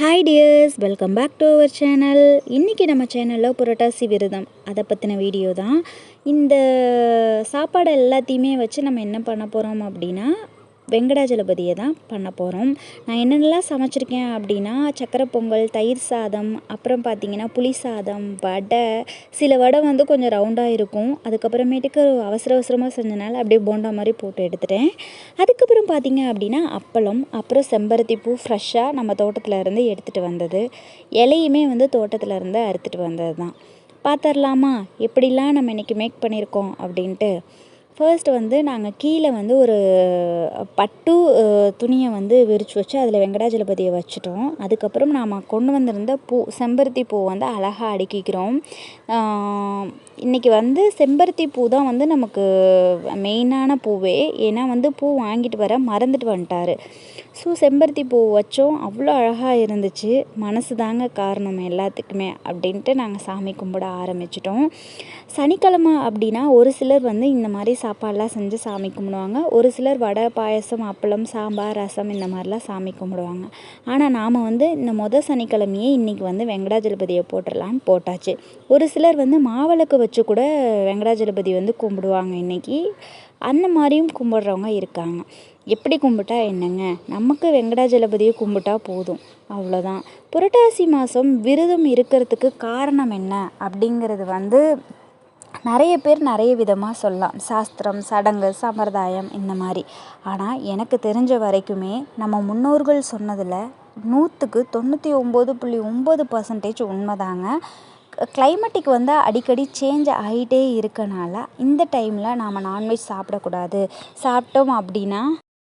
Hi dears welcome back to our channel இன்றைக்கி நம்ம சேனலில் புரட்டாசி விரதம். அதை பற்றின வீடியோ தான். இந்த சாப்பாடு எல்லாத்தையுமே வச்சு நம்ம என்ன பண்ண போகிறோம் அப்படின்னா வெங்கடாஜலபதியை தான் பண்ண போகிறோம் நான் என்னென்னலாம் சமைச்சிருக்கேன் அப்படின்னா சக்கரை பொங்கல் தயிர் சாதம் அப்புறம் பார்த்திங்கன்னா புளி சாதம் வடை சில வடை வந்து கொஞ்சம் ரவுண்டாக இருக்கும். அதுக்கப்புறமேட்டுக்கு அவசர அவசரமாக செஞ்சனால அப்படியே போண்டா மாதிரி போட்டு எடுத்துட்டேன். அதுக்கப்புறம் பார்த்திங்க அப்படின்னா அப்பளம் அப்புறம் செம்பருத்தி பூ ஃப்ரெஷ்ஷாக நம்ம தோட்டத்தில் இருந்து எடுத்துகிட்டு வந்தது. இலையுமே வந்து தோட்டத்தில் இருந்து அறுத்துட்டு வந்தது தான் பார்த்துடலாமா எப்படிலாம் நம்ம இன்றைக்கி மேக் பண்ணியிருக்கோம் அப்படின்ட்டு ஃபர்ஸ்ட் வந்து நாங்கள் கீழே வந்து ஒரு பட்டு துணியை வந்து விரித்து வச்சு அதில் வெங்கடாஜலபதியை வச்சுட்டோம். அதுக்கப்புறம் நாம் கொண்டு வந்திருந்த பூ செம்பருத்தி பூ வந்து அழகாக அடுக்கிக்கிறோம். இன்றைக்கி வந்து செம்பருத்தி பூ தான் வந்து நமக்கு மெயினான பூவே. ஏன்னா வந்து பூ வாங்கிட்டு வர மறந்துட்டு வந்துட்டார். ஸோ செம்பருத்தி பூ வச்சோம். அவ்வளோ அழகாக இருந்துச்சு. மனசு தாங்க காரணம் எல்லாத்துக்குமே அப்படின்ட்டு நாங்கள் சாமி கும்பிட ஆரம்பிச்சிட்டோம். சனிக்கிழமை அப்படின்னா ஒரு சிலர் வந்து இந்த மாதிரி சாப்பாடெலாம் செஞ்சு சாமி கும்பிடுவாங்க. ஒரு சிலர் வடை பாயசம் அப்பளம் சாம்பார் ரசம் இந்த மாதிரிலாம் சாமி கும்பிடுவாங்க. ஆனால் நாம் வந்து இந்த மொதல் சனிக்கிழமையே இன்றைக்கி வந்து வெங்கடாஜலபதியை போட்டுடலான்னு போட்டாச்சு. ஒரு சிலர் வந்து மாவிளக்கு வச்சு கூட வெங்கடாஜலபதி வந்து கும்பிடுவாங்க இன்றைக்கி அந்த மாதிரியும் கும்பிட்றவங்க இருக்காங்க. எப்படி கும்பிட்டா என்னங்க? நமக்கு வெங்கடாஜலபதியை கும்பிட்டா போதும். அவ்வளோதான் புரட்டாசி மாதம் விரதம் இருக்கிறதுக்கு காரணம் என்ன? அப்படிங்கிறது வந்து நிறைய பேர் நிறைய விதமாக சொல்லலாம். சாஸ்திரம் சடங்கு சம்பிரதாயம் இந்த மாதிரி. ஆனால் எனக்கு தெரிஞ்ச வரைக்குமே நம்ம முன்னோர்கள் சொன்னதில் நூற்றுக்கு தொண்ணூற்றி ஒம்பது புள்ளி ஒம்பது பர்சன்டேஜ் உண்மைதாங்க. கிளைமேட்டிக் வந்து அடிக்கடி சேஞ்ச் ஆகிட்டே இருக்கனால இந்த டைமில் நாம் நான்வெஜ் சாப்பிடக்கூடாது. சாப்பிட்டோம் அப்படின்னா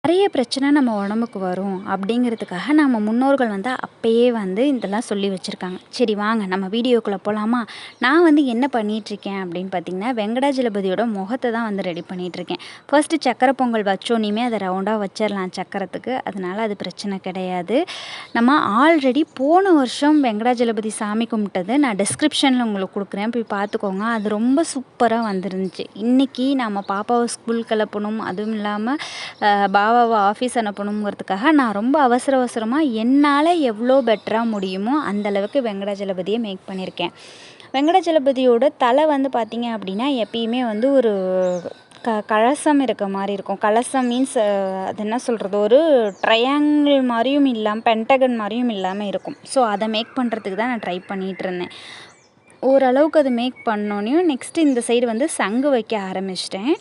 நிறைய பிரச்சனை நம்ம உடம்புக்கு வரும் அப்படிங்கிறதுக்காக நம்ம முன்னோர்கள் வந்து அப்பயே வந்து இதெல்லாம் சொல்லி வச்சுருக்காங்க. சரி வாங்க நம்ம வீடியோக்குள்ளே போகலாமா நான் வந்து என்ன பண்ணிகிட்ருக்கேன் அப்படின்னு பார்த்தீங்கன்னா வெங்கடாஜலபதியோட முகத்தை தான் வந்து ரெடி பண்ணிகிட்ருக்கேன் ஃபர்ஸ்ட்டு சக்கரை பொங்கல் வச்சோன்னே அதை ரவுண்டாக வச்சிடலாம் சக்கரத்துக்கு. அதனால் அது பிரச்சனை கிடையாது. நம்ம ஆல்ரெடி போன வருஷம் வெங்கடாஜலபதி சாமி கும்பிட்டது நான் டிஸ்கிரிப்ஷனில் உங்களுக்கு கொடுக்குறேன். போய் பார்த்துக்கோங்க அது ரொம்ப சூப்பராக வந்துருந்துச்சு. இன்றைக்கி நம்ம பாப்பாவை ஸ்கூல் கிளப்பணும். அதுவும் இல்லாமல் பா பாபாவை ஆஃபீஸ் அனுப்பணுங்கிறதுக்காக நான் ரொம்ப அவசர அவசரமாக என்னால் எவ்வளோ பெட்டராக முடியுமோ அந்தளவுக்கு வெங்கடாஜலபதியை மேக் பண்ணியிருக்கேன். வெங்கடாஜலபதியோட தலை வந்து பார்த்திங்க அப்படின்னா எப்பயுமே வந்து ஒரு க கலசம் இருக்க மாதிரி இருக்கும். கலசம் மீன்ஸ் அது என்ன சொல்கிறது ஒரு ட்ரையாங்கிள் மாதிரியும் இல்லாமல் பென்டகன் மாதிரியும் இல்லாமல் இருக்கும். ஸோ அதை மேக் பண்ணுறதுக்கு தான் நான் ட்ரை பண்ணிகிட்டு இருந்தேன். ஓரளவுக்கு அது மேக் பண்ணோன்னையும் நெக்ஸ்ட்டு இந்த சைடு வந்து சங்கு வைக்க ஆரம்பிச்சிட்டேன்.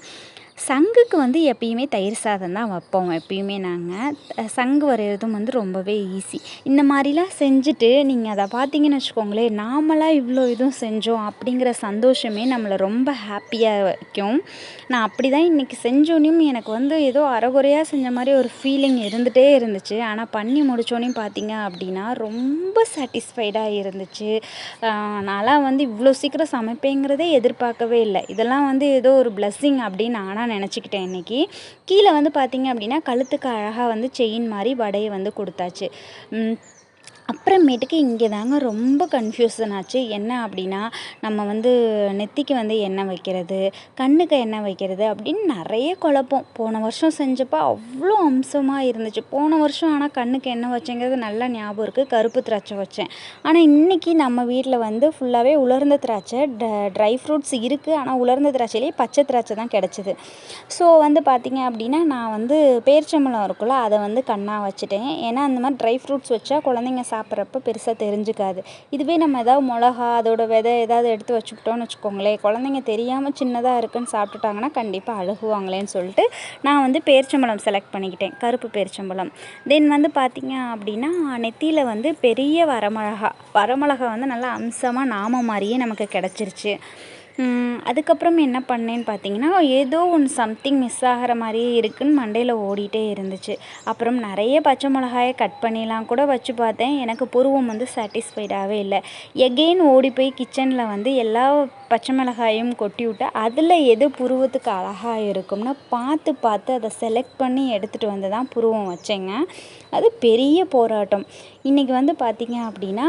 சங்குக்கு வந்து எப்பயுமே தயிர் சாதம் தான் வைப்போம் எப்பயுமே நாங்கள் சங்கு வரைகிறதும் வந்து ரொம்பவே ஈஸி இந்த மாதிரிலாம் செஞ்சுட்டு நீங்கள் அதை பார்த்தீங்கன்னு வச்சுக்கோங்களேன் நாமளாக இவ்வளோ இதுவும் செஞ்சோம் அப்படிங்கிற சந்தோஷமே நம்மளை ரொம்ப ஹாப்பியாக வைக்கும். நான் அப்படி தான் இன்றைக்கி செஞ்சோன்னையும் எனக்கு வந்து ஏதோ அறகுறையாக செஞ்ச மாதிரி ஒரு ஃபீலிங் இருந்துகிட்டே இருந்துச்சு. ஆனால் பண்ணி முடித்தோனையும் பார்த்தீங்க அப்படின்னா ரொம்ப சாட்டிஸ்ஃபைடாக இருந்துச்சு. நான்லாம் வந்து இவ்வளோ சீக்கிரம் சமைப்பேங்கிறதே எதிர்பார்க்கவே இல்லை. இதெல்லாம் வந்து ஏதோ ஒரு பிளஸ்ஸிங் அப்படின்னு நான் நினச்சிக்கிட்டேன் இன்றைக்கி கீழே வந்து பார்த்திங்க அப்படின்னா கழுத்துக்கு அழகாக வந்து செயின் மாதிரி வடையை வந்து கொடுத்தாச்சு. அப்புறமேட்டுக்கு இங்கே தாங்க ரொம்ப கன்ஃபியூசன் ஆச்சு. என்ன அப்படின்னா நம்ம வந்து நெத்திக்கு வந்து எண்ணெய் வைக்கிறது கண்ணுக்கு எண்ணெய் வைக்கிறது அப்படின்னு நிறைய குழப்பம். போன வருஷம் செஞ்சப்போ அவ்வளோ அம்சமாக இருந்துச்சு. போன வருஷம் ஆனால் கண்ணுக்கு எண்ணெய் வச்சேங்கிறது நல்லா ஞாபகம் இருக்குது கருப்பு திராட்சை வச்சேன். ஆனால் இன்றைக்கி நம்ம வீட்டில் வந்து ஃபுல்லாகவே உலர்ந்த திராட்சை ட ட்ரை ஃப்ரூட்ஸ் இருக்குது ஆனால் உலர்ந்த திராட்சையிலேயே பச்சை திராட்சை தான் கிடச்சிது. ஸோ வந்து பார்த்திங்க அப்படின்னா நான் வந்து பேரிச்சம்பழம் இருக்குல்ல அதை வந்து கண்ணாக வச்சுட்டேன். ஏன்னா அந்த மாதிரி ட்ரை ஃப்ரூட்ஸ் வச்சா குழந்தைங்க சாப்பிட்றப்ப பெருசாக தெரிஞ்சுக்காது. இதுவே நம்ம ஏதாவது மிளகா அதோட விதை ஏதாவது எடுத்து வச்சுக்கிட்டோம்னு வச்சுக்கோங்களேன் குழந்தைங்க தெரியாமல் சின்னதாக இருக்குன்னு சாப்பிட்டுட்டாங்கன்னா கண்டிப்பாக அழுகுவாங்களேன்னு சொல்லிட்டு நான் வந்து பேரிச்சம்பழம் செலக்ட் பண்ணிக்கிட்டேன் கருப்பு பேரிச்சம்பழம். தென் வந்து பார்த்திங்க அப்படின்னா நெத்தியில் வந்து பெரிய வரமிளகா வரமிளகா வந்து நல்லா அம்சமாக நாம மாதிரியே நமக்கு கிடச்சிருச்சு. அதுக்கப்புறம் என்ன பண்ணேன்னு பார்த்தீங்கன்னா ஏதோ ஒன்று சம்திங் மிஸ் ஆகிற மாதிரியே இருக்குதுன்னு மண்டையில் ஓடிட்டே இருந்துச்சு. அப்புறம் நிறைய பச்சை மிளகாயை கட் பண்ணிலாம் கூட வச்சு பார்த்தேன். எனக்கு புருவம் வந்து சாட்டிஸ்ஃபைடாகவே இல்லை. எகெயின் ஓடி போய் கிச்சனில் வந்து எல்லா பச்சை மிளகாயும் கொட்டி விட்டு அதில் எது புருவத்துக்கு அழகாக இருக்கும்னு பார்த்து பார்த்து அதை செலக்ட் பண்ணி எடுத்துகிட்டு வந்து தான் புருவம் வச்சேங்க. அது பெரிய போராட்டம். இன்றைக்கி வந்து பார்த்திங்க அப்படின்னா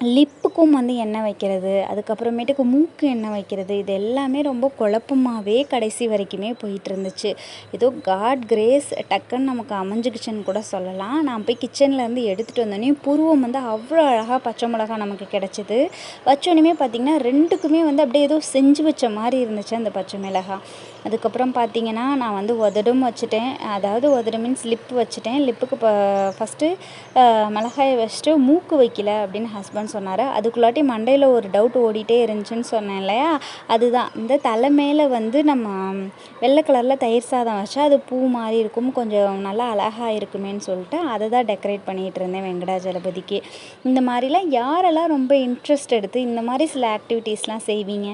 லிப்புக்கும் வந்து எண்ணெய் வைக்கிறது அதுக்கப்புறமேட்டுக்கு மூக்கு எண்ணெய் வைக்கிறது இது எல்லாமே ரொம்ப குழப்பமாகவே கடைசி வரைக்குமே போயிட்டு இருந்துச்சு ஏதோ காட் கிரேஸ் டக்குன்னு நமக்கு அமைஞ்சிக்கிச்சுன்னு கூட சொல்லலாம். நான் போய் கிச்சன்லேருந்து எடுத்துகிட்டு வந்தோடனே புருவம் வந்து அவ்வளோ அழகாக பச்சை மிளகா நமக்கு கிடச்சிது. வச்சோடனே பார்த்திங்கன்னா ரெண்டுக்குமே வந்து அப்படியே ஏதோ செஞ்சு வச்ச மாதிரி இருந்துச்சு அந்த பச்சை மிளகாய் அதுக்கப்புறம் பார்த்தீங்கன்னா நான் வந்து உதடும் வச்சுட்டேன். அதாவது உதடு மீன்ஸ் லிப் வச்சுட்டேன். லிப்புக்கு இப்போ ஃபஸ்ட்டு மிளகாயை வச்சுட்டு மூக்கு வைக்கல அப்படின்னு ஹஸ்பண்ட் சொன்னார். அதுக்குள்ளாட்டி மண்டையில் ஒரு டவுட் ஓடிட்டே இருந்துச்சுன்னு சொன்னேன் இல்லையா? அதுதான். இந்த தலை மேலே வந்து நம்ம வெள்ளை கலரில் தயிர் சாதம் வச்சா அது பூ மாதிரி இருக்கும். கொஞ்சம் நல்லா அழகாக இருக்குமேன்னு சொல்லிட்டு அதை தான் டெக்கரேட் பண்ணிகிட்டு இருந்தேன் வெங்கடாஜலபதிக்கு. இந்த மாதிரிலாம் யாரெல்லாம் ரொம்ப இன்ட்ரெஸ்ட் எடுத்து இந்த மாதிரி சில ஆக்டிவிட்டீஸ்லாம் செய்வீங்க?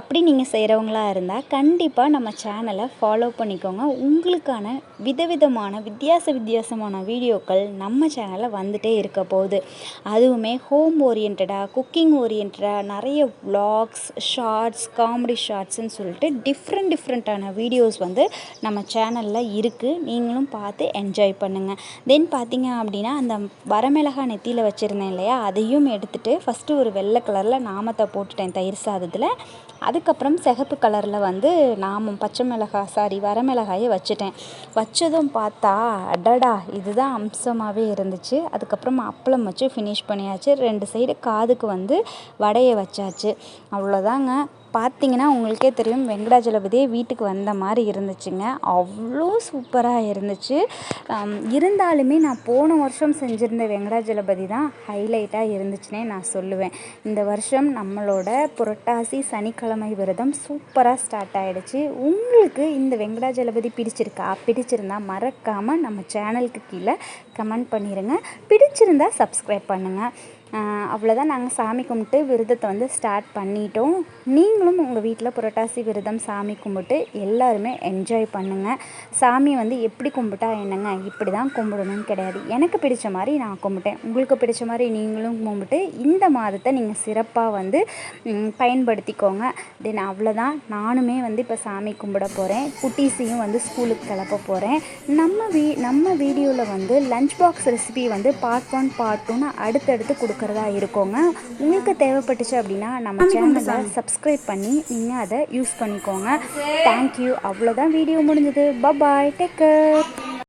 அப்படி நீங்கள் செய்கிறவங்களா இருந்தால் கண்டிப்பாக நம்ம சேனலை ஃபாலோ பண்ணிக்கோங்க. உங்களுக்கான விதவிதமான வித்தியாச வித்தியாசமான வீடியோக்கள் நம்ம சேனலில் வந்துட்டே இருக்க போகுது. அதுவுமே ஹோம் ஓரியன்டாக குக்கிங் ஓரியன்டாக நிறைய வ்ளாக்ஸ் ஷார்ட்ஸ் காமெடி ஷார்ட்ஸ்ன்னு சொல்லிட்டு டிஃப்ரெண்ட் டிஃப்ரெண்ட்டான வீடியோஸ் வந்து நம்ம சேனலில் இருக்குது நீங்களும் பார்த்து என்ஜாய் பண்ணுங்கள் தென் பார்த்தீங்க அப்படின்னா அந்த வரமிளகா நெத்தியில் வச்சுருந்தேன் இல்லையா அதையும் எடுத்துகிட்டு ஃபஸ்ட்டு ஒரு வெள்ளை கலரில் நாமத்தை போட்டுட்டேன் தயிர் சாதத்தில். அதுக்கப்புறம் சிகப்பு கலரில் வந்து நாமம் பச்சை மிளகாய் சாரி வரமிளகாயை வச்சுட்டேன். வச்சதும் பார்த்தா அடடா இதுதான் அம்சமாகவே இருந்துச்சு. அதுக்கப்புறம் அப்பளம் வச்சு ஃபினிஷ் பண்ணியாச்சு. ரெண்டு சைடு காதுக்கு வந்து வடையை வச்சாச்சு. அவ்வளோதாங்க. பார்த்தீங்கன்னா உங்களுக்கே தெரியும் வெங்கடாஜலபதியே வீட்டுக்கு வந்த மாதிரி இருந்துச்சுங்க. அவ்வளோ சூப்பராக இருந்துச்சு. இருந்தாலுமே நான் போன வருஷம் செஞ்சுருந்த வெங்கடாஜலபதி தான் ஹைலைட்டாக இருந்துச்சுன்னே நான் சொல்லுவேன். இந்த வருஷம் நம்மளோட புரட்டாசி சனிக்கிழமை விரதம் சூப்பராக ஸ்டார்ட் ஆகிடுச்சு உங்களுக்கு இந்த வெங்கடாஜலபதி பிடிச்சிருக்கா? பிடிச்சிருந்தா மறக்காமல் நம்ம சேனலுக்கு கீழே கமெண்ட் பண்ணிடுங்க பிடிச்சிருந்தா சப்ஸ்கிரைப் பண்ணுங்கள் அவ்வளோதான் நாங்கள் சாமி கும்பிட்டு விரதத்தை வந்து ஸ்டார்ட் பண்ணிட்டோம். நீங்களும் உங்கள் வீட்டில் புரட்டாசி விரதம் சாமி கும்பிட்டு எல்லாருமே என்ஜாய் பண்ணுங்கள் சாமி வந்து எப்படி கும்பிட்டா என்னங்க? இப்படி தான் கும்பிடணும்னு கிடையாது. எனக்கு பிடிச்ச மாதிரி நான் கும்பிட்டேன். உங்களுக்கு பிடிச்ச மாதிரி நீங்களும் கும்பிட்டு இந்த மாதத்தை நீங்கள் சிறப்பாக வந்து பயன்படுத்திக்கோங்க. தென் அவ்வளோதான் நானுமே வந்து இப்போ சாமி கும்பிட போகிறேன் குட்டீஸையும் வந்து ஸ்கூலுக்கு கிளப்ப போகிறேன் நம்ம வீ நம்ம வீடியோவில் வந்து லஞ்ச் பாக்ஸ் ரெசிபி வந்து பார்ட் ஒன் பார்ட் டூன்னு அடுத்தடுத்து கொடுக்குறதா இருக்கோங்க. உங்களுக்கு தேவைப்பட்டுச்சு அப்படின்னா நம்ம சேனலை சப்ஸ்கிரைப் பண்ணி நீங்கள் அதை யூஸ் பண்ணிக்கோங்க. தேங்க்யூ அவ்வளோதான் வீடியோ முடிஞ்சது. Bye bye take care